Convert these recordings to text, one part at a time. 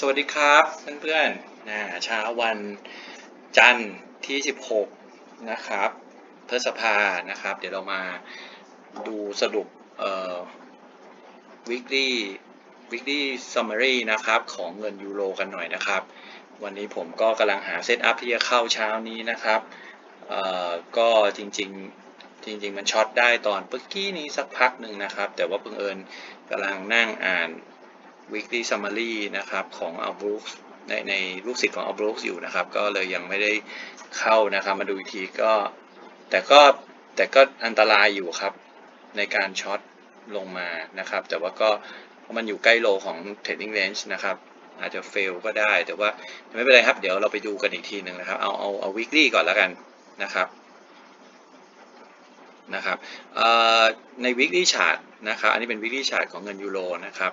สวัสดีครับเพื่อนๆนะเช้าวันจันทร์ที่ 16 นะครับพฤษภานะครับ เดี๋ยวเรามาดูสรุปเอ่อ weekly weekly summary นะครับ ของเงินยูโรกันหน่อยนะครับ วันนี้ผมก็กำลังหาเซตอัพที่จะเข้าเช้านี้นะครับเอ่อก็จริงๆจริง ๆ มันช็อตได้ตอนเมื่อกี้นี้สักพักหนึ่งนะครับ แต่ว่าเพิ่งเอิญกำลังนั่งอ่าน weekly summary นะครับของ a l b r o o k ในในลูกศิษย์ของ a l b r o o k อยู่นะครับ ก็เลยยังไม่ได้เข้านะครับมาดูอีกทีก็แต่ก็แต่ก็อันตรายอยู่ครับในการช็อตลงมานะครับ แต่ว่าก็มันอยู่ใกล้โลของ trading range นะครับอาจจะ fail ก็ได้แต่ว่าไม่เป็นไรครับ เดี๋ยวเราไปดูกันอีกทีหนึ่งนะครับ เอาเอาเอา weekly ก่อนแล้วกันนะครับนะครับใน weekly chart นะครับ อันนี้เป็น weekly chart ของเงินยูโรนะครับ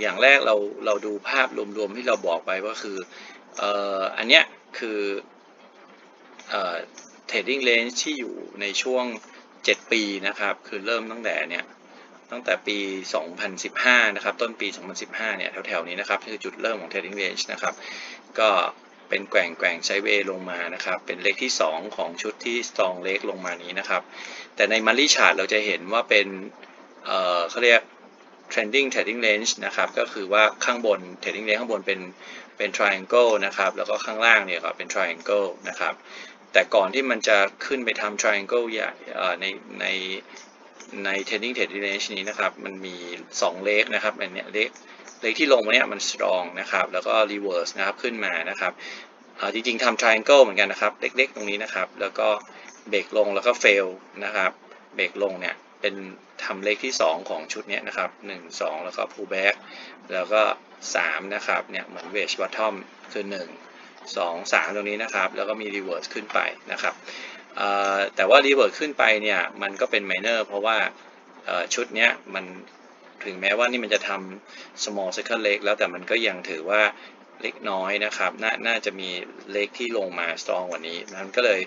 อย่างแรกเราเราดูภาพรวมๆที่เราบอกไปว่าคืออันเนี้ยคือเอ่อ trading range ที่อยู่ในช่วง 7 ปีนะครับ คือเริ่มตั้งแต่เนี้ยตั้งแต่ปี 2015 นะครับ ต้นปี 2015 เนี่ย แถวๆ นี้นะครับ คือจุดเริ่มของ trading range นะครับ ก็เป็นแกว่งแกว่งไซเวลงมานะครับ เป็นเลขที่ 2 ของชุดที่ strong เลขลงมานี้นะครับ แต่ในมันลี่ชาร์ตเราจะเห็นว่าเป็น เอ่อเขาเรียก trending trading range นะครับก็คือว่าข้างบน trading range ข้างบนเป็นเป็น triangle นะครับแล้วก็ข้างล่างเนี่ยก็เป็น triangle นะครับแต่ก่อนที่มันจะขึ้นไปทำ triangle ใหญ่ในในใน trading trading range นี้นะครับมันมี 2 เลขนะครับอันเนี้ยเลขเลขที่ลงมาเนี่ยมัน strong นะครับแล้วก็ reverse นะครับขึ้นมานะครับจริงๆทำ triangle เหมือนกันนะครับเล็กๆ ตรงนี้นะครับแล้วก็เบรกลงแล้วก็ fail นะครับเบรกลงเนี่ย เป็นทำเลขที่ 2 ของชุดนี้นะครับ 1 2 แล้วก็ pull back แล้วก็ 3 นะครับ เนี่ยเหมือน wedge bottom คือ 1 2 3 ตรงนี้นะครับ แล้วก็มี reverse ขึ้นไปนะครับแต่ว่า reverse ขึ้นไปเนี่ยมันก็เป็น minor เพราะว่าชุดนี้มันถึงแม้ว่านี่มันจะทำ small cycle leg แล้วแต่มันก็ยังถือว่าเล็กน้อยนะครับนน่าจะมีเลขที่ลงมา strong กว่านี้มันก็เลย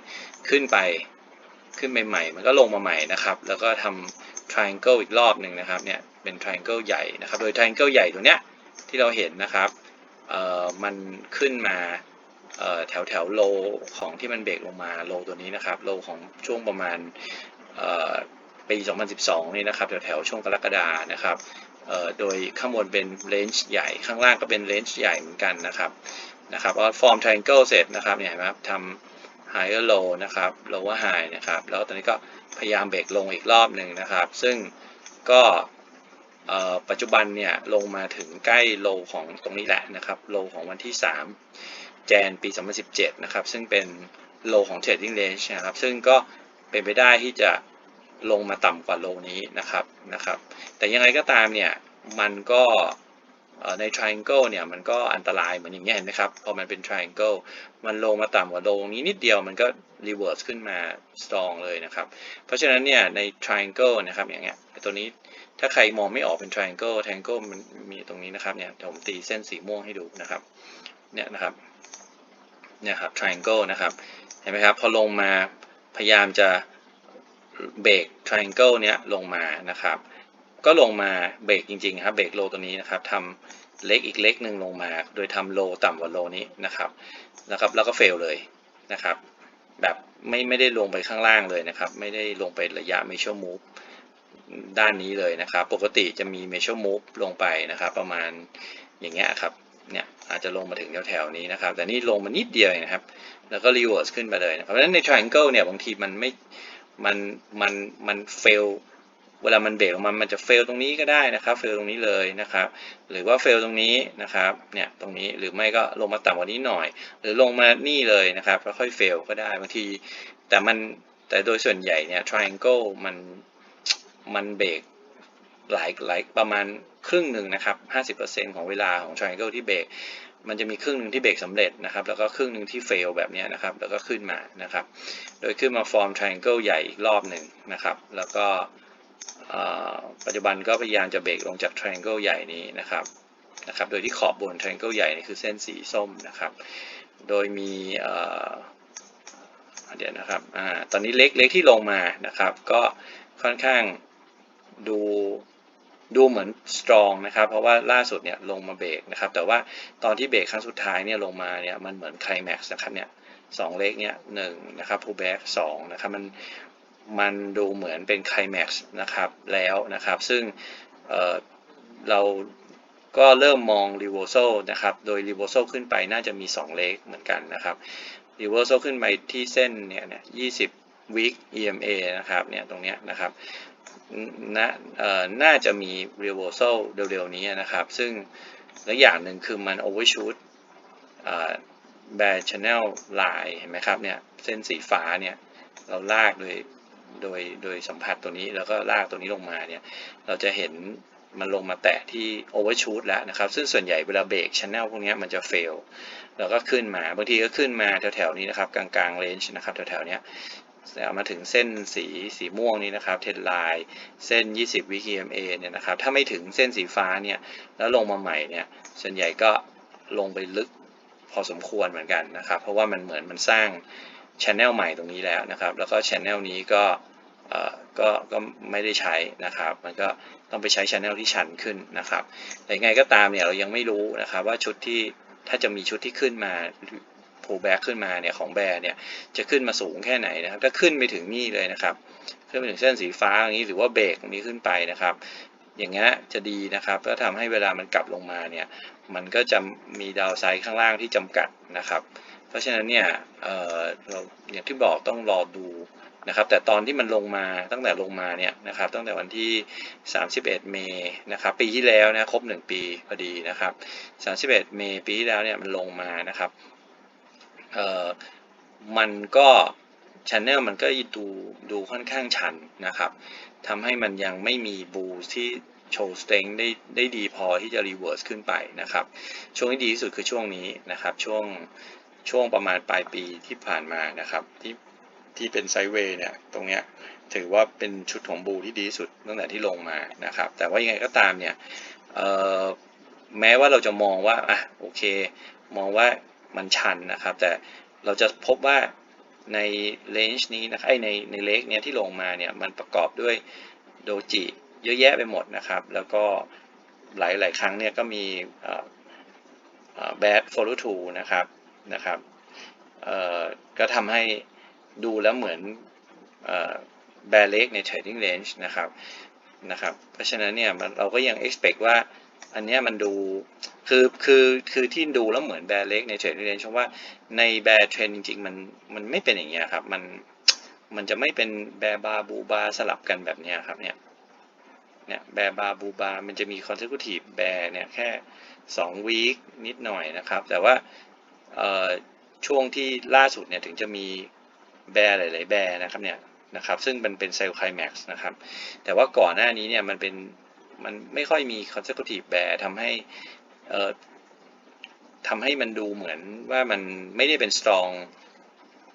ขึ้นไป ขึ้นใหม่ๆ มันก็ลงมาใหม่นะครับ แล้วก็ทำ triangle อีกรอบหนึ่งนะครับ เนี่ย เป็น triangle ใหญ่นะครับ โดย triangle ใหญ่ตัวเนี้ยที่เราเห็นนะครับเอ่อมันขึ้นมาเอ่อแถวแถวโลของที่มันเบรกลงมาโลตัวนี้นะครับ โลของช่วงประมาณเอ่อปี 2012 นี่นะครับ แถวแถวช่วงกรกฎานะครับเอ่อโดยข้างบนเป็น range ใหญ่ ข้างล่างก็เป็น range ใหญ่เหมือนกันนะครับ นะครับพอ form triangle เสร็จนะครับ เนี่ยครับทำ higher low นะครับ lower high นะครับ แล้วตอนนี้ก็พยายามเบรกลงอีกรอบหนึ่งนะครับ ซึ่งก็ปัจจุบันเนี่ยลงมาถึงใกล้โลของตรงนี้แหละนะครับ โลของวันที่ 3 แจนปี 2017 นะครับ ซึ่งเป็นโลของ trading range นะครับ ซึ่งก็เป็นไปได้ที่จะลงมาต่ำกว่าโลนี้นะครับนะครับ แต่ยังไงก็ตามเนี่ยมันก็ ใน triangle เนี่ยมันก็อันตรายเหมือนอย่างเงี้ยเห็นไหมครับพอมันเป็น triangle มันลงมาต่ำกว่าโลนี้นิดเดียวมันก็ reverse ขึ้นมา strong เลยนะครับ เพราะฉะนั้นเนี่ยใน triangle นะครับอย่างเงี้ยตัวนี้ถ้าใครมองไม่ออกเป็น triangle triangle มันมีตรงนี้นะครับเนี่ยผมตีเส้นสีม่วงให้ดูนะครับเนี่ยนะครับเนี่ยครับ triangle นะครับเห็นไหมครับพอลงมาพยายามจะเบรก triangle เนี้ยลงมานะครับ ก็ลงมาเบรกจริงๆครับเบรกโลตัวนี้นะครับทำเล็กอีกเล็กหนึ่งลงมา โดยทำโลต่ำกว่าโลนี้นะครับนะครับแล้วก็เฟลเลยนะครับ แบบไม่ไม่ได้ลงไปข้างล่างเลยนะครับ ไม่ได้ลงไประยะ measure move ด้านนี้เลยนะครับ ปกติจะมี measure move ลงไปนะครับ ประมาณอย่างเงี้ยครับเนี่ยอาจจะลงมาถึงแถวๆนี้นะครับ แต่นี่ลงมานิดเดียวนะครับ แล้วก็ reverse ขึ้นไปเลยนะครับเพราะฉะนั้นใน triangle เนี่ยบางทีมันไม่มันมันมัน fail เวลามันเบรกออกมา มันจะเฟลตรงนี้ก็ได้นะครับ เฟลตรงนี้เลยนะครับ หรือว่าเฟลตรงนี้นะครับ เนี่ย ตรงนี้ หรือไม่ก็ลงมาต่ำกว่านี้หน่อย หรือลงมานี่เลยนะครับ แล้วค่อยเฟลก็ได้ บางที แต่มัน แต่โดยส่วนใหญ่เนี่ย triangle มัน มันเบรกหลายหลายประมาณครึ่งหนึ่งนะครับ 50%ของเวลาของ triangle ที่เบรก มันจะมีครึ่งหนึ่งที่เบรกสำเร็จนะครับ แล้วก็ครึ่งหนึ่งที่เฟลแบบนี้นะครับ แล้วก็ขึ้นมานะครับ โดยขึ้นมาฟอร์ม triangle ใหญ่อีกรอบหนึ่งนะครับ แล้วก็ ปัจจุบันก็พยายามจะเบรกลงจาก triangle ใหญ่นี้นะครับนะครับ โดยที่ขอบบน triangle ใหญ่นี่คือเส้นสีส้มนะครับ โดยมีเดี๋ยวนะครับอตอนนี้เล็กเล็กที่ลงมานะครับ ก็ค่อนข้างดูดูเหมือน strong นะครับ เพราะว่าล่าสุดเนี่ยลงมาเบรกนะครับ แต่ว่าตอนที่เบรกครั้งสุดท้ายเนี่ยลงมาเนี่ยมันเหมือน climax นะครับเนี่ยสองเลขเนี่ยหนึ่งนะครับ pullback สองนะครับมัน มันดูเหมือนเป็น climax นะครับแล้วนะครับ ซึ่งเเราก็เริ่มมอง reversal นะครับ โดย reversal ขึ้นไปน่าจะมี 2 เลขเหมือนกันนะครับ reversal ขึ้นไปที่เส้นเนี่ยเนี่ย20 week EMA นะครับเนี่ยตรงเนี้ยนะครับน่าเอ่อน่าจะมี reversal เร็วๆนี้นะครับ ซึ่งและอย่างหนึ่งคือมัน overshoot เอ่อ bear channel line เห็นไหมครับเนี่ยเส้นสีฟ้าเนี่ยเราลากโดย โดยโดยสัมผัสตัวนี้แล้วก็ลากตัวนี้ลงมาเนี่ยเราจะเห็นมันลงมาแตะที่ overshoot แล้วนะครับ ซึ่งส่วนใหญ่เวลาเบรก channel พวกนี้มันจะ fail แล้วก็ขึ้นมาบางทีก็ขึ้นมาแถวๆนี้นะครับกลางๆ range นะครับแถวๆเนี้ยแล้วมาถึงเส้นสีสีม่วงนี้นะครับเทนไลน์เส้น 20วิ EMA เนี่ยนะครับถ้าไม่ถึงเส้นสีฟ้าเนี่ยแล้วลงมาใหม่เนี่ยส่วนใหญ่ก็ลงไปลึกพอสมควรเหมือนกันนะครับ เพราะว่ามันเหมือนมันสร้าง channel ใหม่ตรงนี้แล้วนะครับ แล้วก็ channel นี้ก็ก็ก็ไม่ได้ใช้นะครับ มันก็ต้องไปใช้ channel ที่ชันขึ้นนะครับ แต่ยังไงก็ตามเนี่ยเรายังไม่รู้นะครับว่าชุดที่ถ้าจะมีชุดที่ขึ้นมา pullback ขึ้นมาเนี่ยของแบร์เนี่ยจะขึ้นมาสูงแค่ไหนนะครับ ถ้าขึ้นไปถึงนี่เลยนะครับ ขึ้นไปถึงเส้นสีฟ้าอย่างนี้หรือว่าเบรกตรงนี้ขึ้นไปนะครับ อย่างเงี้ยจะดีนะครับก็ทำให้เวลามันกลับลงมาเนี่ยมันก็จะมีดาวไซด์ข้างล่างที่จำกัดนะครับ เพราะฉะนั้นเนี่ยเเราอย่างที่บอกต้องรอดูนะครับ แต่ตอนที่มันลงมาตั้งแต่ลงมาเนี่ยนะครับ ตั้งแต่วันที่ 31 เมษนะครับ ปีที่แล้วนะครบ 1 ปีพอดีนะครับ 31 เมษปีที่แล้วเนี่ยมันลงมานะครับเออมันก็ช n นลมันก็ดูดูค่อนข้างชันนะครับทำให้มันยังไม่มีบูที่โชว์สเต็งได้ได้ดีพอที่จะรีเวิร์สขึ้นไปนะครับ ช่วงที่ดีที่สุดคือช่วงนี้นะครับ ช่วง ช่วงประมาณปลายปีที่ผ่านมานะครับ ที่ที่เป็นไซด์เวย์เนี่ยตรงเนี้ยถือว่าเป็นชุดของบูที่ดีที่สุดตั้งแต่ที่ลงมานะครับ แต่ว่ายังไงก็ตามเนี่ยแม้ว่าเราจะมองว่าอะโอเค มองว่ามันชันนะครับ แต่เราจะพบว่าในเลนจ์นี้นะครับในในเลกเนี้ยที่ลงมาเนี่ยมันประกอบด้วยโดจิเยอะแยะไปหมดนะครับ แล้วก็หลายหลายครั้งเนี่ยก็มี bad follow through นะครับ นะครับก็ทำให้ดูแล้วเหมือนแบร์เล็กใน trading range นะครับนะครับ เพราะฉะนั้นเนี่ยเราก็ยัง expect ว่าอันนี้มันดูคือคือคือที่ดูแล้วเหมือนแบร์เล็กใน trading range เพราะว่าในแบร์เทรนจริงๆมันมันไม่เป็นอย่างเงี้ยครับมันมันจะไม่เป็นแบร์บาบูบาสลับกันแบบเนี้ยครับเนี่ยเนี่ยแบร์บาบูบามันจะมี consecutive แบร์เนี่ยแค่2 week นิดหน่อยนะครับ แต่ว่า ช่วงที่ล่าสุดเนี่ยถึงจะมีแบร์หลาย ๆ แบร์นะครับเนี่ยนะครับซึ่งมันเป็นเซลล์ไคลแม็กซ์นะครับ แต่ว่าก่อนหน้านี้เนี่ยมันเป็นมันไม่ค่อยมี consecutive bear ทำให้ทำให้มันดูเหมือนว่ามันไม่ได้เป็น strong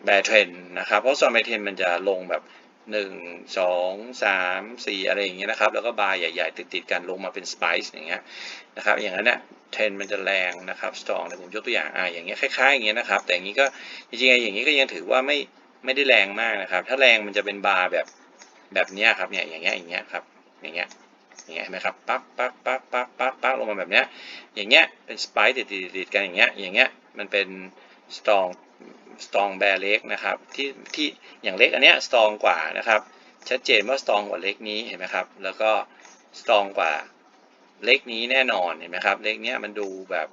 bear trend นะครับ เพราะ strong bear trend มันจะลงแบบ 1 2 3 4 อะไรอย่างเงี้ยนะครับ แล้วก็บาร์ใหญ่ ๆ ติดๆกันลงมาเป็น spice อย่างเงี้ยนะครับ อย่างนั้นเนี่ยเทรนมันจะแรงนะครับ strong แต่ผมยกตัวอย่างอ่าอย่างเงี้ยคล้ายๆอย่างเงี้ยนะครับ แต่อย่างนี้ก็จริงๆอย่างนี้ก็ยังถือว่าไม่ไม่ได้แรงมากนะครับ ถ้าแรงมันจะเป็นบาร์แบบแบบนี้ครับเนี่ยอย่างเงี้ยอย่างเงี้ยครับอย่างเงี้ยอย่างเงี้ยเห็นไหมครับปั๊บปั๊บปั๊บปั๊บปั๊บปั๊บลงมาแบบเนี้ยอย่างเงี้ยเป็นสไปร์ติดติดกันอย่างเงี้ยอย่างเงี้ยมันเป็นสตรอง สตรองแบร์เล็กนะครับที่ที่อย่างเล็กอันเนี้ยสตรองกว่านะครับ ชัดเจนว่าสตรองกว่าเล็กนี้เห็นไหมครับ แล้วก็สตรองกว่าเล็กนี้แน่นอนเห็นไหมครับ เล็กเนี้ยมันดูแบบ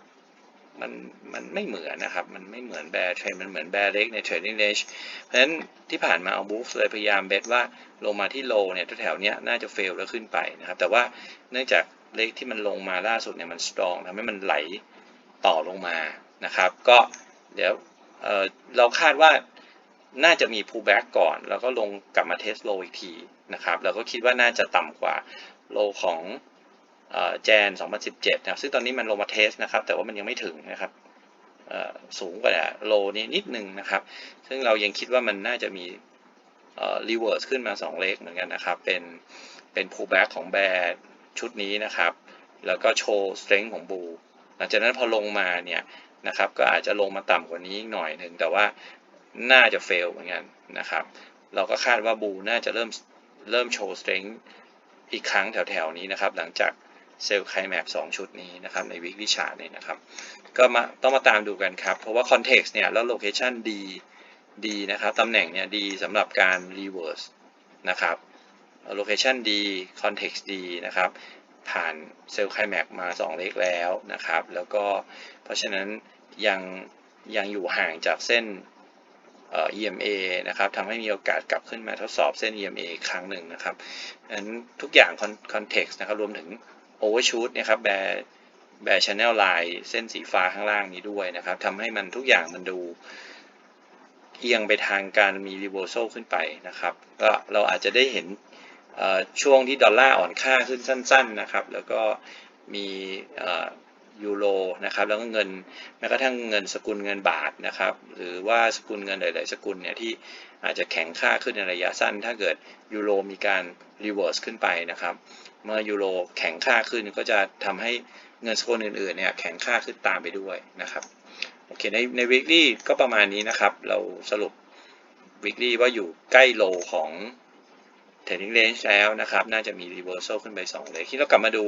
มันมันไม่เหมือนนะครับ มันไม่เหมือนแบร์เทรนมันเหมือนแบร์เล็กในเทรดดิ้งเลนจ์เพราะฉะนั้นที่ผ่านมาเอาบูฟเลยพยายามเบสว่าลงมาที่โลเนี่ยแถวๆนี้น่าจะเฟลแล้วขึ้นไปนะครับ แต่ว่าเนื่องจากเล็กที่มันลงมาล่าสุดเนี่ยมันสตรองทำให้มันไหลต่อลงมานะครับ ก็เดี๋ยว เเราคาดว่าน่าจะมี pullback ก่อน แล้วก็ลงกลับมาเทสโลอีกทีนะครับแล้วก็คิดว่าน่าจะต่ำกว่าโลของแจน 2017 นะครับ ซึ่งตอนนี้มันลงมาเทสนะครับ แต่ว่ามันยังไม่ถึงนะครับสูงกว่าโลนี้นิดนึงนะครับ ซึ่งเรายังคิดว่ามันน่าจะมีรีเวิร์สขึ้นมา 2 เลขเหมือนกันนะครับ เป็นเป็น pullback ของแบร์ชุดนี้นะครับ แล้วก็โชว์ strength ของบู หลังจากนั้นพอลงมาเนี่ย นะครับ ก็อาจจะลงมาต่ำกว่านี้อีกหน่อยหนึ่งแต่ว่าน่าจะเฟลเหมือนกันนะครับ เราก็คาดว่าบูน่าจะเริ่มเริ่มโชว์ strength อีกครั้งแถวๆนี้นะครับ หลังจากเซลล์ไคลแม็กสองชุดนี้นะครับ ในวิกฤตชาร์เนี่ยนะครับ ก็มาต้องมาตามดูกันครับ เพราะว่าคอนเท็กซ์เนี่ย แล้วโลเคชันดีดีนะครับตำแหน่งเนี่ยดีสำหรับการรีเวิร์สนะครับโลเคชันดีคอนเท็กซ์ดีนะครับ ผ่านเซลล์ไคลแม็กมา 2 เลขแล้วนะครับ แล้วก็ เพราะฉะนั้นยังยังอยู่ห่างจากเส้นเอ่อ EMA นะครับทำให้มีโอกาสกลับขึ้นมาทดสอบเส้น EMA อีกครั้งหนึ่งนะครับดังนั้นทุกอย่างคอนเท็กซ์นะครับรวมถึง overshoot นะครับแบร์แบร์ชแนลไลน์เส้นสีฟ้าข้างล่างนี้ด้วยนะครับทำให้มันทุกอย่างมันดูเอียงไปทางการมี reversal ขึ้นไปนะครับก็เราอาจจะได้เห็นช่วงที่ดอลลาร์อ่อนค่าขึ้นสั้น ๆนะครับ แล้วก็มี ยูโรนะครับแล้วก็เงินแม้กระทั่งเงินสกุลเงินบาทนะครับหรือว่าสกุลเงินหลาย ๆ สกุลเนี่ยที่อาจจะแข็งค่าขึ้นในระยะสั้น ถ้าเกิดยูโรมีการรีเวิร์สขึ้นไปนะครับเมื่อยูโรแข็งค่าขึ้นก็จะทำให้เงินสกุลอื่น ๆ เนี่ยแข็งค่าขึ้นตามไปด้วยนะครับโอเคในใน weekly ก็ประมาณนี้นะครับ เราสรุป weekly ว่าอยู่ใกล้โลของ trading range แล้วนะครับ น่าจะมี reversal ขึ้นไป 2 เลยที่เรากลับมาดู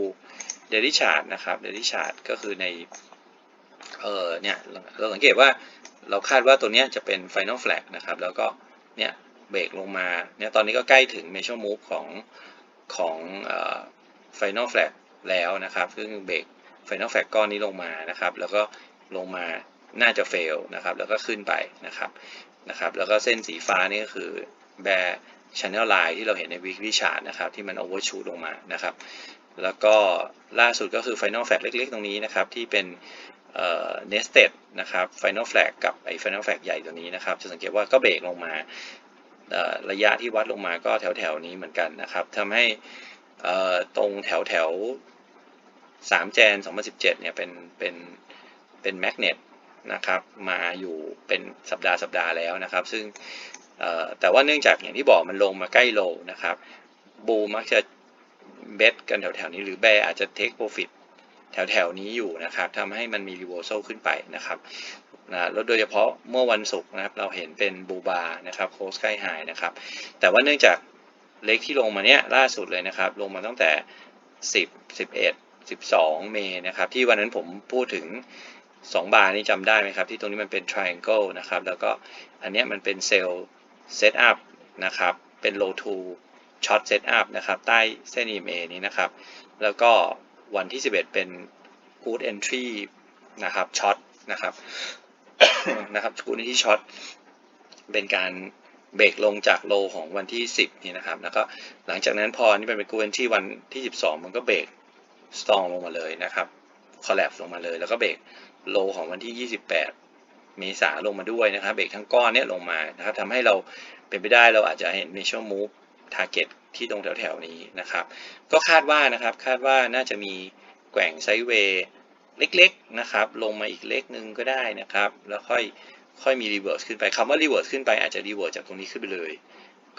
daily chart นะครับ daily chart ก็คือใน เออเนี่ย เราสังเกตว่าเราคาดว่าตัวเนี้ยจะเป็น final flag นะครับ แล้วก็เนี่ยเบรกลงมา เนี่ยตอนนี้ก็ใกล้ถึง measure move ของของเอ่อ final flag แล้วนะครับ ซึ่งเบรก final flag ก้อนนี้ลงมานะครับ แล้วก็ลงมาน่าจะ fail นะครับ แล้วก็ขึ้นไปนะครับ นะครับ แล้วก็เส้นสีฟ้านี่ก็คือ bear channel line ที่เราเห็นใน weekly chart นะครับที่มัน overshoot ลงมานะครับ แล้วก็ล่าสุดก็คือ final flag เล็กๆ ตรงนี้นะครับ ที่เป็นเอ่อ nested นะครับ final flag กับไอ้ final flag ใหญ่ตัวนี้นะครับ จะสังเกตว่าก็เบรกลงมาระยะที่วัดลงมาก็แถวๆนี้เหมือนกันนะครับทำให้ตรงแถวแถว3 Jan 2017 เนี่ยเป็นเป็นเป็นแมกเนตนะครับมาอยู่เป็นสัปดาห์สัปดาห์แล้วนะครับ ซึ่ง แต่ว่าเนื่องจากอย่างที่บอกมันลงมาใกล้โลนะครับบูมักจะเบสกันแถวๆนี้หรือแบร์อาจจะเทคโปรฟิตแถวๆนี้อยู่นะครับทำให้มันมีรี v ว r s a l ขึ้นไปนะครับนะแล้วโดยเฉพาะเมื่อวันศุกร์นะครับเราเห็นเป็นบูบานะครับโคสใกล้ไฮนะครับแต่ว่าเนื่องจากเล็กที่ลงมาเนี้ยล่าสุดเลยนะครับ ลงมาตั้งแต่ 10 11 12 เมษนะครับ ที่วันนั้นผมพูดถึง 2 บาร์นี่จำได้ไหมครับ ที่ตรงนี้มันเป็น triangle นะครับ แล้วก็อันเนี้ยมันเป็นเซลล์ set up นะครับ เป็น low to short set up นะครับ ใต้เส้น EMA นี้นะครับ แล้วก็วันที่ 11 เป็น good entry นะครับ short นะครับนะครับ good entry short เป็นการเบรกลงจากโลของวันที่ 10 นี่นะครับ แล้วก็หลังจากนั้นพอนี่เป็นกูเอนที่วันที่ 12 มันก็เบรกสตองลงมาเลยนะครับคอล l ล p s e ลงมาเลย แล้วก็เบรกโลของวันที่ 28 เมษาลงมาด้วยนะครับเบรกทั้งก้อนเนี่ยลงมานะครับทำให้เราเป็นไปได้เราอาจจะเห็น initial move target ที่ตรงแถวๆนี้นะครับ ก็คาดว่านะครับคาดว่าน่าจะมีแกว่งไซด์เวย์เล็กๆนะครับ ลงมาอีกเล็กนึงก็ได้นะครับ แล้วค่อยค่อยมีรีเวิร์สขึ้นไปคำว่ารีเวิร์สขึ้นไปอาจจะรีเวิร์สจากตรงนี้ขึ้นไปเลย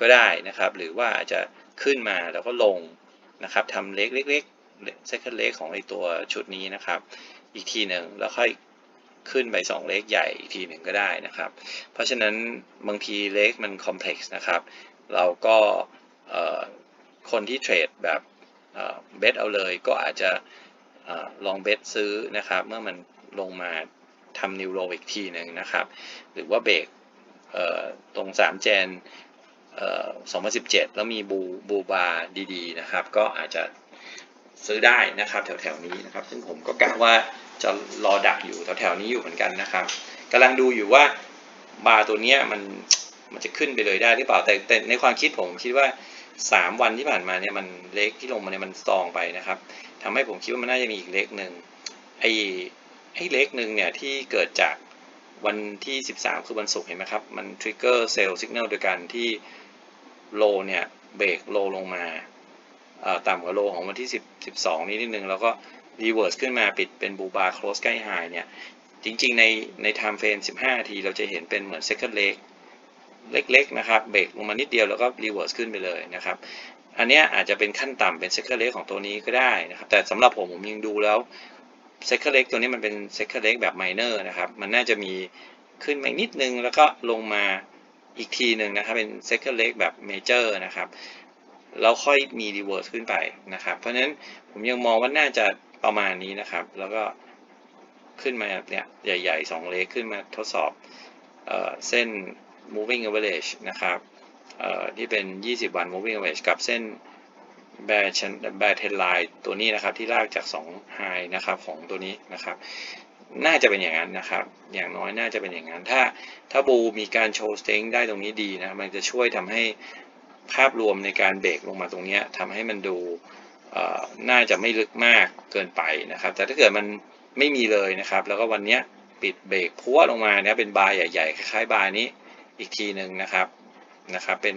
ก็ได้นะครับ หรือว่าอาจจะขึ้นมาแล้วก็ลงนะครับทำเล็กเล็กๆเซคันเล็กของไอตัวชุดนี้นะครับ อีกทีหนึ่งแล้วค่อย ขึ้นไป 2 เลขใหญ่อีกทีหนึ่งก็ได้นะครับ เพราะฉะนั้นบางทีเลขมันคอมเพล็กซ์นะครับ เราก็คนที่เทรดแบบเบสเอาเลยก็อาจจะลองเบสซื้อนะครับ เมื่อมันลงมาทำนิวโรอีกทีหนึ่งนะครับ หรือว่าเบรกตรง3แจน2017 แล้วมีบูบูบาดีๆ นะครับ ก็อาจจะ ซื้อได้นะครับ แถวๆนี้นะครับ ซึ่งผมก็กะว่าจะรอดักอยู่แถวๆนี้อยู่เหมือนกันนะครับกำลังดูอยู่ว่าบาร์ตัวนี้มันมันจะขึ้นไปเลยได้หรือเปล่าแต่แต่ในความคิดผมคิดว่า 3 วันที่ผ่านมาเนี่ยมันเล็กที่ลงมาเนี่ยมันสตองไปนะครับทำให้ผมคิดว่ามันน่าจะมีอีกเล็กหนึ่งไอ้ไอ้เล็กหนึ่งเนี่ยที่เกิดจากวันที่ 13 คือวันศุกร์เห็นไหมครับ มันทริกเกอร์เซลล์สัญญาณโดยการที่โลเนี่ยเบรกโลลงมา ต่ำกว่าโลของวันที่ 10 12 นี้นิดนึง แล้วก็รีเวิร์สขึ้นมาปิดเป็นบูบาร์โคลสใกล้ไฮเนี่ย จริงๆ ในในไทม์เฟรม15 นาที เราจะเห็นเป็นเหมือนเซคันด์เล็กเล็กๆนะครับเบรกลงมานิดเดียวแล้วก็รีเวิร์สขึ้นไปเลยนะครับ อันนี้อาจจะเป็นขั้นต่ำเป็นเซคันด์เล็กของตัวนี้ก็ได้นะครับ แต่สำหรับผมผมยังดูแล้วเซคันด์เล็กตัวนี้มันเป็นเซคันด์เล็กแบบไมเนอร์นะครับ มันน่าจะมีขึ้นมานิดนึงแล้วก็ลงมาอีกทีหนึ่งนะครับ เป็นเซคันด์เล็กแบบเมเจอร์นะครับ แล้วค่อยมีรีเวิร์สขึ้นไปนะครับ เพราะฉะนั้นผมยังมองว่าน่าจะประมาณนี้นะครับ แล้วก็ขึ้นมาเนี่ยใหญ่ๆ2เลขขึ้นมาทดสอบเออเส้น moving average นะครับที่เป็น 20 วัน moving average กับเส้น bear bear trend line ตัวนี้นะครับที่ลากจาก 2 high นะครับของตัวนี้นะครับน่าจะเป็นอย่างนั้นนะครับ อย่างน้อยน่าจะเป็นอย่างนั้น ถ้าถ้าบูมีการโชว์สเต็งได้ตรงนี้ดีนะ มันจะช่วยทำให้ ภาพรวมในการเบรกลงมาตรงนี้ทำให้มันดูน่าจะไม่ลึกมากเกินไปนะครับ แต่ถ้าเกิดมันไม่มีเลยนะครับ แล้วก็วันนี้ปิดเบรกพัวลงมาเนี่ยเป็นบาร์ใหญ่ๆคล้ายๆบาร์นี้อีกทีหนึ่งนะครับนะครับ เป็น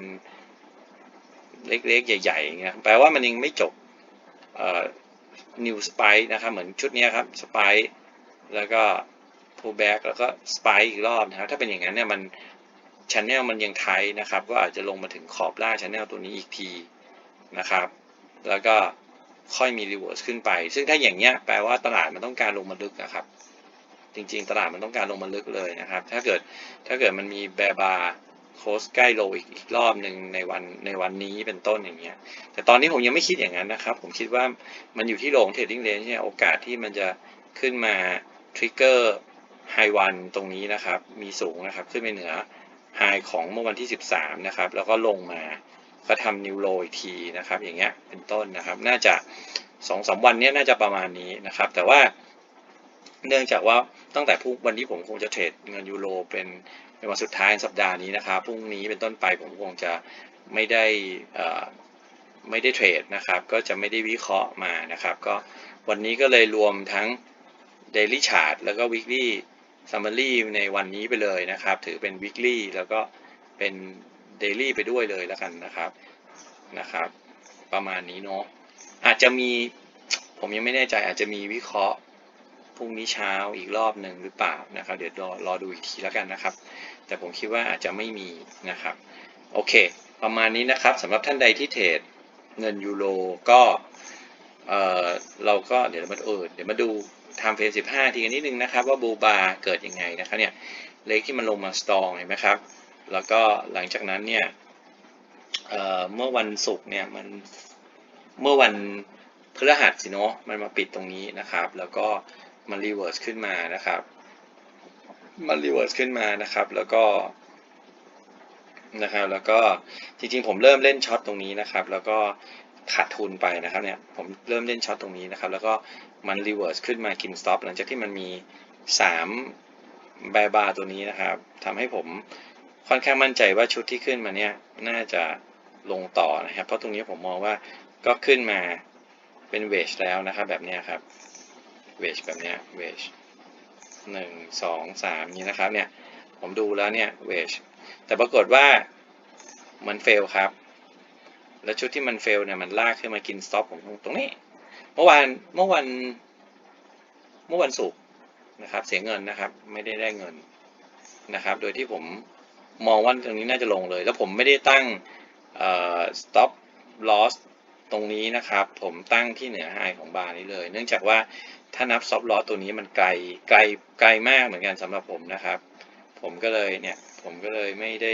เล็กๆ ใหญ่ๆอย่างเงี้ยแปลว่ามันยังไม่จบเอ่อ new spike นะครับ เหมือนชุดนี้ครับ spike แล้วก็ pull back แล้วก็ spike อีกรอบนะครับ ถ้าเป็นอย่างนั้นเนี่ยมัน channel มันยังไทนะครับ ก็อาจจะลงมาถึงขอบล่าง channel ตัวนี้อีกทีนะครับ แล้วก็ค่อยมี reverse ขึ้นไป ซึ่งถ้าอย่างเงี้ยแปลว่าตลาดมันต้องการลงมาลึกนะครับ จริงๆ ตลาดมันต้องการลงมาลึกเลยนะครับ ถ้าเกิดถ้าเกิดมันมีแบร์บาร์โคสใกล้โลอีกอีกรอบหนึ่งในวันในวันนี้เป็นต้นอย่างเงี้ย แต่ตอนนี้ผมยังไม่คิดอย่างนั้นนะครับ ผมคิดว่ามันอยู่ที่โรงเทรดดิ้งเลนเนี่ยโอกาสที่มันจะขึ้นมาทริกเกอร์ไฮวันตรงนี้นะครับ มีสูงนะครับ ขึ้นไปเหนือ ไฮของเมื่อวันที่ 13 นะครับ แล้วก็ลงมาก็ทำนิวโลอีกทีนะครับ อย่างเงี้ยเป็นต้นนะครับ น่าจะสองสามวันนี้น่าจะประมาณนี้นะครับ แต่ว่าเนื่องจากว่าตั้งแต่พรุ่งวันนี้ผมคงจะเทรดเงินยูโรเป็นเป็นวันสุดท้ายสัปดาห์นี้นะครับพรุ่งนี้เป็นต้นไปผมคงจะไม่ได้ไม่ได้เทรดนะครับ ก็จะไม่ได้วิเคราะห์มานะครับ ก็วันนี้ก็เลยรวมทั้ง Daily Chart แล้วก็ Weekly Summary ในวันนี้ไปเลยนะครับ ถือเป็น Weekly แล้วก็เป็น Daily ไปด้วยเลยแล้วกันนะครับนะครับ ประมาณนี้เนาะอาจจะมีผมยังไม่แน่ใจอาจจะมีวิเคราะห์พรุ่งนี้เช้าอีกรอบหนึ่งหรือเปล่านะครับ เดี๋ยวรอรอดูอีกทีแล้วกันนะครับ แต่ผมคิดว่าอาจจะไม่มีนะครับ โอเค ประมาณนี้นะครับสำหรับท่านใดที่เทรดเงินยูโรก็เออเราก็เดี๋ยวมาเออเดี๋ยวมาดู ทม์เฟรม 15 ทีกันนิดนึงนะครับ ว่าบูบาเกิดยังไงนะครับเนี่ยเลขที่มันลงมาสตองเห็นไหมครับ แล้วก็หลังจากนั้นเนี่ยเเมื่อวันศุกร์เนี่ยมันเมื่อวันพฤหัสสิเนาะมันมาปิดตรงนี้นะครับ แล้วก็มันรีเวิร์สขึ้นมานะครับ มันรีเวิร์สขึ้นมานะครับ แล้วก็นะครับ แล้วก็จริงๆผมเริ่มเล่นช็อตตรงนี้นะครับ แล้วก็ขาดทุนไปนะครับเนี่ยผมเริ่มเล่นช็อตตรงนี้นะครับ แล้วก็ มันรีเวิร์สขึ้นมากินสต็อปหลังจากที่มันมี 3 แบร์บาร์ตัวนี้นะครับทำให้ผมค่อนข้างมั่นใจว่าชุดที่ขึ้นมาเนี่ยน่าจะลงต่อนะครับ เพราะตรงนี้ผมมองว่าก็ขึ้นมาเป็นเวชแล้วนะครับแบบเนี้ยครับเวชแบบเนี้ยเวชหนึ่งสองสามนี้นะครับเนี่ยผมดูแล้วเนี่ยเวชแต่ปรากฏว่ามันเฟลครับ แล้วชุดที่มันเฟลเนี่ยมันลากขึ้นมากินสต็อปของตรงนี้ เมื่อวานเมื่อวันเมื่อวันศุกร์นะครับ เสียเงินนะครับ ไม่ได้ได้เงินนะครับ โดยที่ผมมองว่าตรงนี้น่าจะลงเลย แล้วผมไม่ได้ตั้งเอ่อ stop loss ตรงนี้นะครับ ผมตั้งที่เหนือไฮของบาร์นี้เลย เนื่องจากว่าถ้านับ stop loss ตัวนี้มันไกลไกลไกลมากเหมือนกันสำหรับผมนะครับ ผมก็เลยเนี่ยผมก็เลยไม่ได้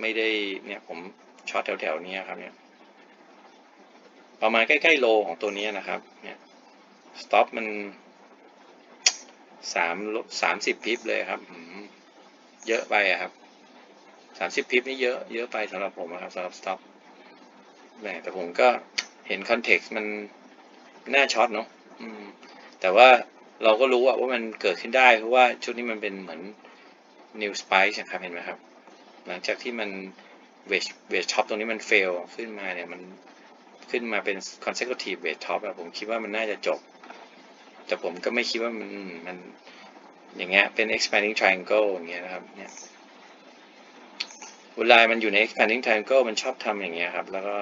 ไม่ได้เนี่ยผมช็อตแถวๆนี้ครับเนี่ย ประมาณใกล้ๆโลของตัวนี้นะครับเนี่ย stop มันสามสามสิบพิบเลยครับเยอะไปอะครับสามสิบพิบนี่เยอะเยอะไปสำหรับผมอะครับสำหรับ stop แหมแต่ผมก็เห็นคอนเท็กซ์มันน่าช็อตเนาะแต่ว่าเราก็รู้อะว่ามันเกิดขึ้นได้ เพราะว่าชุดนี้มันเป็นเหมือน new spike นะครับเห็นไหมครับ หลังจากที่มันเวชเวชท็อปตรงนี้มันเฟลขึ้นมาเนี่ยมัน ขึ้นมาเป็น consecutive weight top อะผมคิดว่ามันน่าจะจบ แต่ผมก็ไม่คิดว่ามันมันอย่างเงี้ยเป็น expanding triangle อย่างเงี้ยนะครับเนี่ยเวลามันอยู่ใน expanding triangle มันชอบทำอย่างเงี้ยครับ แล้วก็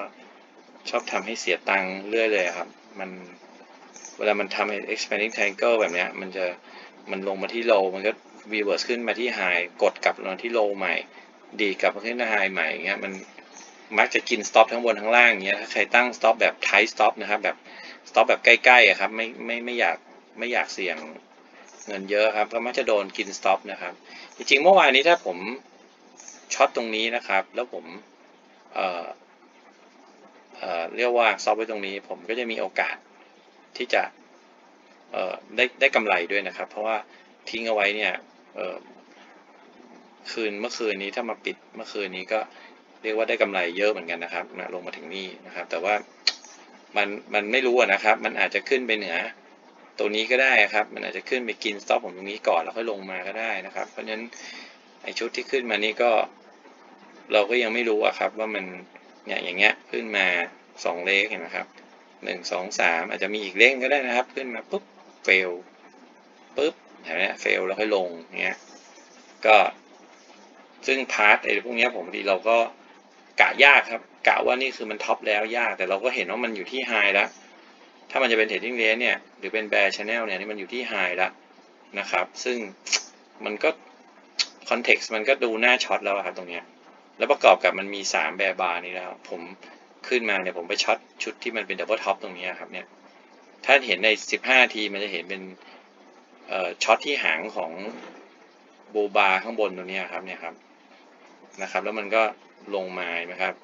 ชอบทำให้เสียตังค์เรื่อยเลยครับ มันเวลามันทำ expanding triangle แบบเนี้ยมันจะมันลงมาที่ low มันก็ reverse ขึ้นมาที่ high กดกลับลงมาที่ low ใหม่ ดีกลับมาขึ้นที่ high ใหม่อย่างเงี้ยมัน มักจะกิน stop ทั้งบนทั้งล่างเงี้ยถ้าใครตั้ง stop แบบ tight stop นะครับแบบ stop แบบใกล้ๆครับไม่ไม่ไม่อยากไม่อยากเสี่ยงเงินเยอะครับก็มักจะโดนกิน stop นะครับจริงๆเมื่อวานนี้ถ้าผมช็อตตรงนี้นะครับ แล้วผมเอ่อเอ่อเรียกว่าซอฟไว้ตรงนี้ ผมก็จะมีโอกาสที่จะเอ่อได้ได้กำไรด้วยนะครับ เพราะว่าทิ้งเอาไว้เนี่ยเอ่อคืนเมื่อคืนนี้ถ้ามาปิดเมื่อคืนนี้ก็ รียกว่าได้กำไรเยอะเหมือนกันนะครับนะลงมาถึงนี่นะครับ แต่ว่ามันมันไม่รู้นะครับ มันอาจจะขึ้นไปเหนือตัวนี้ก็ได้ครับ มันอาจจะขึ้นไปกินสต็อปผมตรงนี้ก่อนแล้วค่อยลงมาก็ได้นะครับ เพราะฉะนั้นไอชุดที่ขึ้นมานี่ก็ เราก็ยังไม่รู้อะครับ ว่ามันเนี่ยอย่างเงี้ยขึ้นมาสองเลขเห็นไหมครับหนึ่งสองสามอาจจะมีอีกเลขก็ได้นะครับ ขึ้นมาปุ๊บเฟลปุ๊บเห็นไหมเฟลแล้วค่อยลงเงี้ยก็ซึ่งพาร์ทไอ้พวกเนี้ยผมบางทีเราก็ กะยากครับกะว่านี่คือมันท็อปแล้วยาก แต่เราก็เห็นว่ามันอยู่ที่ไฮแล้ว ถ้ามันจะเป็นเทรดดิ้งเรนเนี่ยหรือเป็นแบร์ชแนลเนี่ยนี่มันอยู่ที่ไฮแล้วนะครับ ซึ่งมันก็คอนเท็กซ์มันก็ดูหน่าช็อตแล้วครับตรงเนี้ยแล้วประกอบกับมันมี 3 แบร์บาร์นี้แล้วผมขึ้นมาเนี่ยผมไปช็อตชุดที่มันเป็นดับเบิลท็อปตรงนี้ครับเนี่ยถ้าเห็นใน 15 ทีมันจะเห็นเป็นช็อตที่หางของโบบาร์ข้างบนตรงนี้ครับเนี่ยครับนะครับ แล้วมันก็ ลงมานะครับ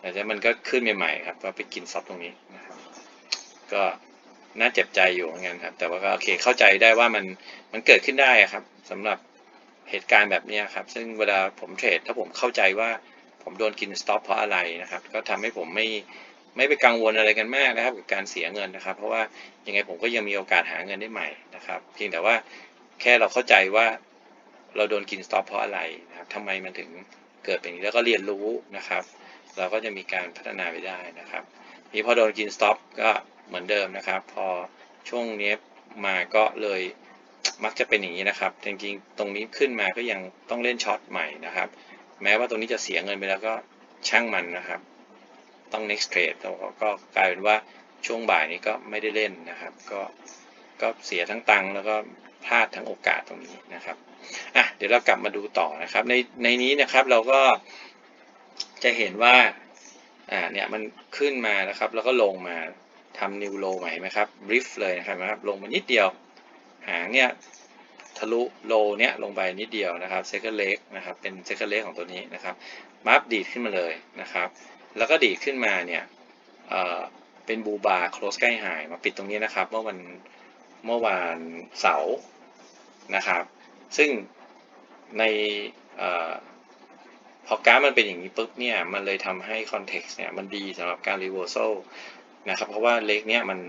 แต่แล้วมันก็ขึ้นใหม่ๆครับก็ไปกินซับตรงนี้นะครับ ก็น่าเจ็บใจอยู่เหมือนกันครับ แต่ว่าก็โอเคเข้าใจได้ว่ามันมันเกิดขึ้นได้ครับสำหรับเหตุการณ์แบบนี้ครับ ซึ่งเวลาผมเทรดถ้าผมเข้าใจว่าผมโดนกินสต็อปเพราะอะไรนะครับ ก็ทำให้ผมไม่ไม่ไปกังวลอะไรกันมากนะครับกับการเสียเงินนะครับ เพราะว่ายังไงผมก็ยังมีโอกาสหาเงินได้ใหม่นะครับ เพียงแต่ว่าแค่เราเข้าใจว่าเราโดนกินสต็อปเพราะอะไรนะครับทำไมมันถึง เกิดเป็นอย่างนี้แล้วก็เรียนรู้นะครับ เราก็จะมีการพัฒนาไปได้นะครับนี่พอโดนกินสต็อปก็เหมือนเดิมนะครับ พอช่วงนี้มาก็เลยมักจะเป็นอย่างนี้นะครับ จริงๆ ตรงนี้ขึ้นมาก็ยังต้องเล่นช็อตใหม่นะครับ แม้ว่าตรงนี้จะเสียเงินไปแล้วก็ช่างมันนะครับ ต้อง next trade แล้วก็กลายเป็นว่าช่วงบ่ายนี้ก็ไม่ได้เล่นนะครับ ก็ก็เสียทั้งตังค์แล้วก็พลาดทั้งโอกาสตรงนี้นะครับ อะเดี๋ยวเรากลับมาดูต่อนะครับ ในในนี้นะครับเราก็จะเห็นว่าอ่าเนี่ยมันขึ้นมานะครับ แล้วก็ลงมาทำนิวโลใหม่ไหมครับบริฟเลยนะครับลงมานิดเดียว หางเนี่ยทะลุโลเนี่ยลงไปนิดเดียวนะครับเซคันเล็กนะครับเป็นเซคันเล็กของตัวนี้นะครับมาร์ดีดขึ้นมาเลยนะครับ แล้วก็ดีดขึ้นมาเนี่ยเอ่อเป็นบูบาร์โคลสใกล้หายมาปิดตรงนี้นะครับ เมื่อวันเมื่อวานเสาร์นะครับ ซึ่งในอพอกราฟมันเป็นอย่างนี้ปุ๊บเนี่ยมันเลยทำให้คอนเท็กซ์เนี่ยมันดีสำหรับการรีเวอร์ a ลนะครับเพราะว่าเลขเนี่ยมัน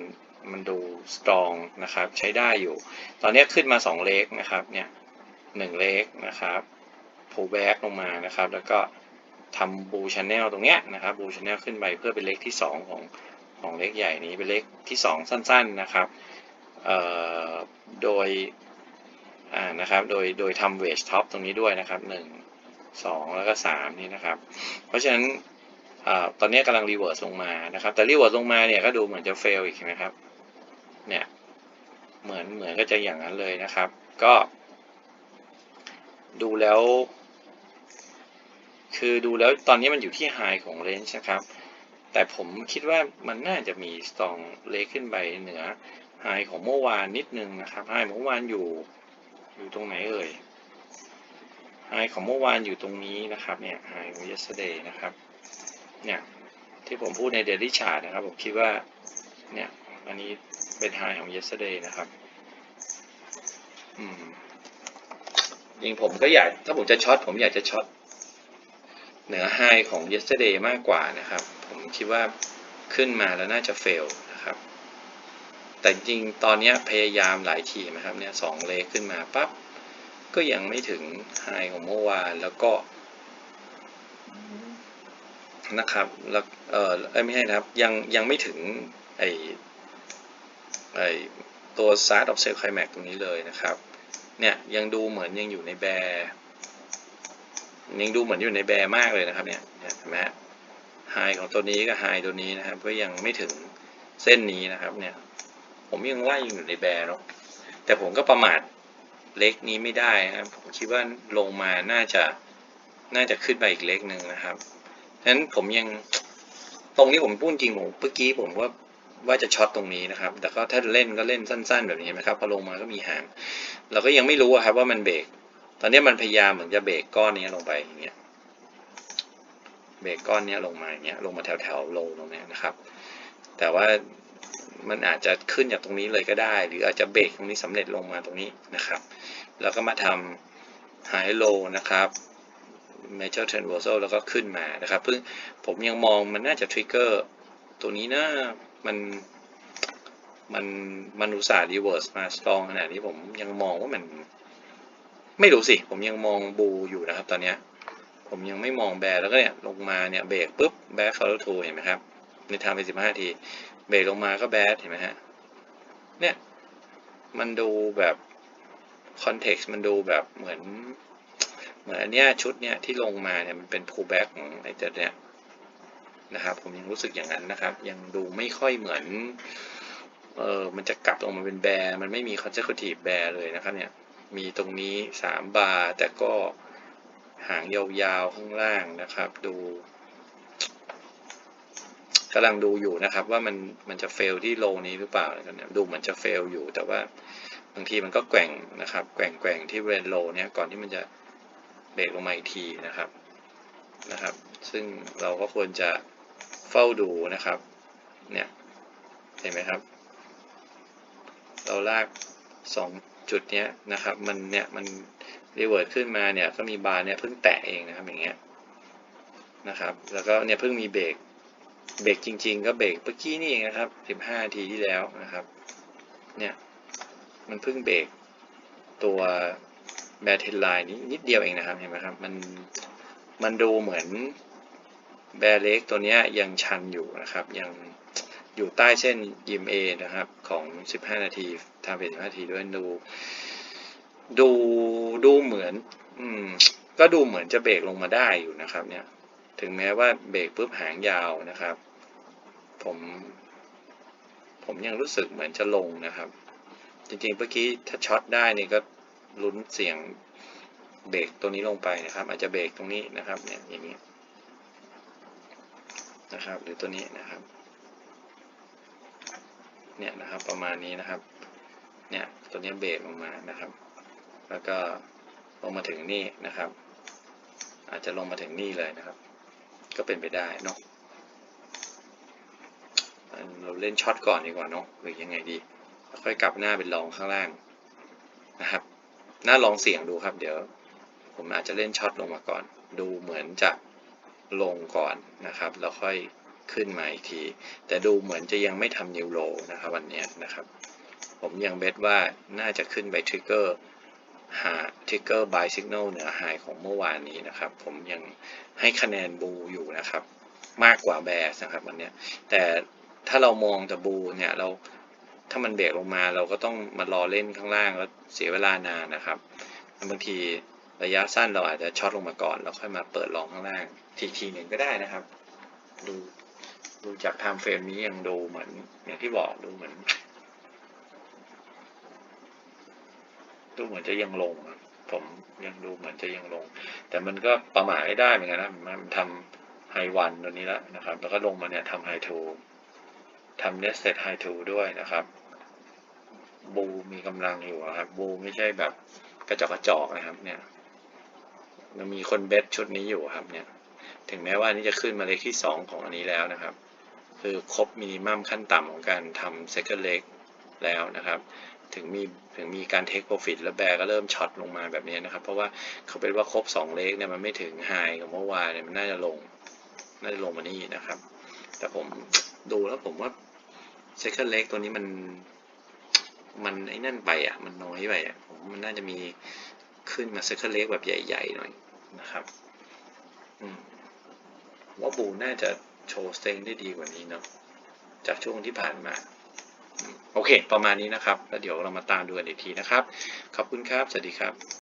มันดูสตรองนะครับใช้ได้อยู่ ตอนนี้ขึ้นมา 2 เลขนะครับเนี่ยหนึ่งเลขนะครับพูแบ็กลงมานะครับ แล้วก็ทำบูชแนลตรงเนี้ยนะครับบูชแนลขึ้นไปเพื่อเป็นเลขที่ 2 ของของเลขใหญ่นี้เป็นเลขที่ 2 สั้น ๆนะครับโดย อ่านะครับโดยโดยทำเวชท็อปตรงนี้ด้วยนะครับหนึ่งสองแล้วก็สามนี่นะครับ เพราะฉะนั้นอาตอนนี้กำลังรีเวิร์สลงมานะครับ แต่รีเวิร์สลงมาเนี่ยก็ดูเหมือนจะเฟลอีกใช่ไหมครับเนี่ยเหมือนเหมือนก็จะอย่างนั้นเลยนะครับ ก็ ดูแล้ว คือดูแล้วตอนนี้มันอยู่ที่ไฮของเลนจ์นะครับแต่ผมคิดว่ามันน่าจะมีสตองเลขขึ้นไปเหนือไฮของเมื่อวานนิดนึงนะครับไฮเมื่อวานอยู่ อยู่ตรงไหนเอ่ยไฮของเมื่อวานอยู่ตรงนี้นะครับเนี่ยไฮของ yesterday นะครับเนี่ยที่ผมพูดใน daily chart นะครับ ผมคิดว่าเนี่ยอันนี้เป็นไฮของ yesterday นะครับอืมจริงผมก็อยากถ้าผมจะช็อตผมอยากจะช็อตเหนือไฮของ yesterday มากกว่านะครับ ผมคิดว่าขึ้นมาแล้วน่าจะ fail นะครับ แต่จริงตอนนี้พยายามหลายทีนะครับเนี่ยสองเลขขึ้นมาปั๊บก็ยังไม่ถึงไฮของเมื่อวานแล้วก็นะครับแล้วเออไม่ใช่นะครับยังยังไม่ถึงไอไอตัว s a r t of Cell Climax ตรงนี้เลยนะครับเนี่ยยังดูเหมือนยังอยู่ในแบร์ยังดูเหมือนอยู่ในแบร์มากเลยนะครับเนี่ยเห็นไหมไฮของตัวนี้กับไฮตัวนี้นะครับก็ยังไม่ถึงเส้นนี้นะครับเนี่ย ผมยังว่อยู่ในแบร์เนาะแต่ผมก็ประมาทเล็กนี้ไม่ได้นะครับ ผมคิดว่าลงมาน่าจะน่าจะขึ้นไปอีกเล็กหนึ่งนะครับฉะนั้นผมยังตรงนี้ผมพูดจริงผมเมื่อกี้ผมว่าว่าจะช็อตตรงนี้นะครับ แต่ก็ถ้าเล่นก็เล่นสั้น ๆ แบบนี้นะครับพอลงมาก็มีหางเราก็ยังไม่รู้ครับว่ามันเบรกตอนนี้มันพยายามเหมือนจะเบรกก้อนนี้ลงไปอย่างเงี้ยเบรกก้อนนี้ลงมาอย่างเงี้ยลงมาแถวแถวโลตรงนี้นะครับ แต่ว่า มันอาจจะขึ้นจากตรงนี้เลยก็ได้ หรืออาจจะเบรกตรงนี้สำเร็จลงมาตรงนี้นะครับ แล้วก็มาทำ high low นะครับ major transversal แล้วก็ขึ้นมานะครับเพิ่งผมยังมองมันน่าจะ trigger ตัวนี้นะมันมันมันอุตส่าห์ reverse มา strong ขนาดนี้ผมยังมองว่ามัน ไม่รู้สิ ผมยังมองบูอยู่นะครับตอนเนี้ยผมยังไม่มองแบร์แล้วก็เนี่ยลงมาเนี่ยเบรกปุ๊บแบร์ follow through เห็นไหมครับ ในทางไปสิบห้าที เบรกลงมาก็แบดเห็นไหมฮะ เนี่ย มันดูแบบคอนเท็กซ์มันดูแบบเหมือน เหมือนอันเนี้ยชุดเนี้ยที่ลงมาเนี่ยมันเป็น pullback ของไอ้เจ้าเนี่ยนะครับ ผมยังรู้สึกอย่างนั้นนะครับ ยังดูไม่ค่อยเหมือน เออมันจะกลับออกมาเป็นแบร์มันไม่มี consecutive แบร์เลยนะครับ เนี่ย มีตรงนี้สามบาร์แต่ก็หางยาวๆข้างล่างนะครับ ดู กำลังดูอยู่นะครับ ว่ามันมันจะเฟลที่โลนี้หรือเปล่านะครับเนี่ยดูเหมือนจะเฟลอยู่ แต่ว่าบางทีมันก็แกว่งนะครับ แกว่งแกว่งที่เรนโลเนี่ยก่อนที่มันจะเบรกลงมาอีกทีนะครับนะครับ ซึ่งเราก็ควรจะเฝ้าดูนะครับ เนี่ยเห็นไหมครับ เราลากสองจุดเนี้ยนะครับ มันเนี่ยมันรีเวิร์ดขึ้นมาเนี่ยก็มีบาร์เนี่ยเพิ่งแตะเองนะครับอย่างเงี้ยนะครับ แล้วก็เนี่ยเพิ่งมีเบรก เบรกจริง ๆ ก็เบรกเมื่อกี้นี่เองนะครับ 15นาทีที่แล้วนะครับ เนี่ย มันเพิ่งเบรกตัวแบทเทนไลน์นี้นิดเดียวเองนะครับ เห็นไหมครับ มัน มันดูเหมือนแบรเล็กตัวนี้ยังชันอยู่นะครับ ยังอยู่ใต้เส้นยิมเอนะครับ ของ 15 นาทีทำเป็น15 นาทีด้วยดู ดู ดูเหมือน อืม ก็ดูเหมือนจะเบรกลงมาได้อยู่นะครับ เนี่ย ถึงแม้ว่าเบรกปุ๊บหางยาวนะครับ ผม ผมยังรู้สึกเหมือนจะลงนะครับ จริงๆเมื่อกี้ถ้าช็อตได้นี่ก็ลุ้นเสียงเบรกตัวนี้ลงไปนะครับ อาจจะเบรกตรงนี้นะครับเนี่ยอย่างนี้นะครับ หรือตัวนี้นะครับเนี่ยนะครับประมาณนี้นะครับเนี่ยตัวนี้เบรกลงมานะครับ แล้วก็ลงมาถึงนี่นะครับ อาจจะลงมาถึงนี่เลยนะครับ ก็เป็นไปได้เนาะเราเล่นช็อตก่อนดีกว่าเนาะหรือยังไงดี ค่อยกลับหน้าเป็นลองข้างล่างนะครับ หน้าลองเสียงดูครับ เดี๋ยว ผมอาจจะเล่นช็อตลงมาก่อน ดูเหมือนจะลงก่อนนะครับแล้วค่อยขึ้นมาอีกที แต่ดูเหมือนจะยังไม่ทำนิวโรนะครับวันนี้นะครับ ผมยังเบสว่าน่าจะขึ้นไปทริกเกอร์ หาทริกเกอร์บายสัญญาณเหนือไฮของเมื่อวานนี้นะครับ ผมยังให้คะแนนบูอยู่นะครับ มากกว่าแบสนะครับวันนี้แต่ถ้าเรามองแต่บูเนี่ยเราถ้ามันเบรกลงมาเราก็ต้องมารอเล่นข้างล่างแล้วเสียเวลานานนะครับบางทีระยะสั้นเราอาจจะช็อตลงมาก่อนแล้วค่อยมาเปิดลองข้างล่าง ทีทีหนึ่งก็ได้นะครับ ดูดูจากไทม์เฟรมนี้ยังดูเหมือนอย่างที่บอกดูเหมือน ดูเหมือนจะยังลงผมยังดูเหมือนจะยังลง แต่มันก็ประมาทไม่ได้เหมือนกันนะมันทำไฮวันตัวนี้แล้วนะครับ แล้วก็ลงมาเนี่ยทำไฮทูทำเนสเซตไฮทูด้วยนะครับ บูมีกำลังอยู่ครับ บูไม่ใช่แบบกระจอกกระจอกนะครับ เนี่ยมันมีคนเบสชุดนี้อยู่ครับ เนี่ย ถึงแม้ว่านี้จะขึ้นมาเลขที่สองของอันนี้แล้วนะครับ คือครบมินิมัมขั้นต่ำของการทำ second leg แล้วนะครับ ถึงมีถึงมีการ take profit แล้วแบร์ก็เริ่มช็อตลงมาแบบนี้นะครับ เพราะว่าเขาเป็นว่าครบ 2 เลขเนี่ยมันไม่ถึงไฮของเมื่อวานเนี่ยมันน่าจะลง น่าจะลงมานี่นะครับ แต่ผมดูแล้วผมว่า second leg ตัวนี้มัน มันไอ้นั่นไปอะ มันน้อยไปอะผมมันน่าจะมีขึ้นมา second leg แบบใหญ่ ๆ หน่อยนะครับอืมว่าบูน่าจะโชว์สเต็งได้ดีกว่านี้เนาะจากช่วงที่ผ่านมา โอเค ประมาณนี้นะครับ แล้วเดี๋ยวเรามาตามดูกันอีกทีนะครับ ขอบคุณครับ สวัสดีครับ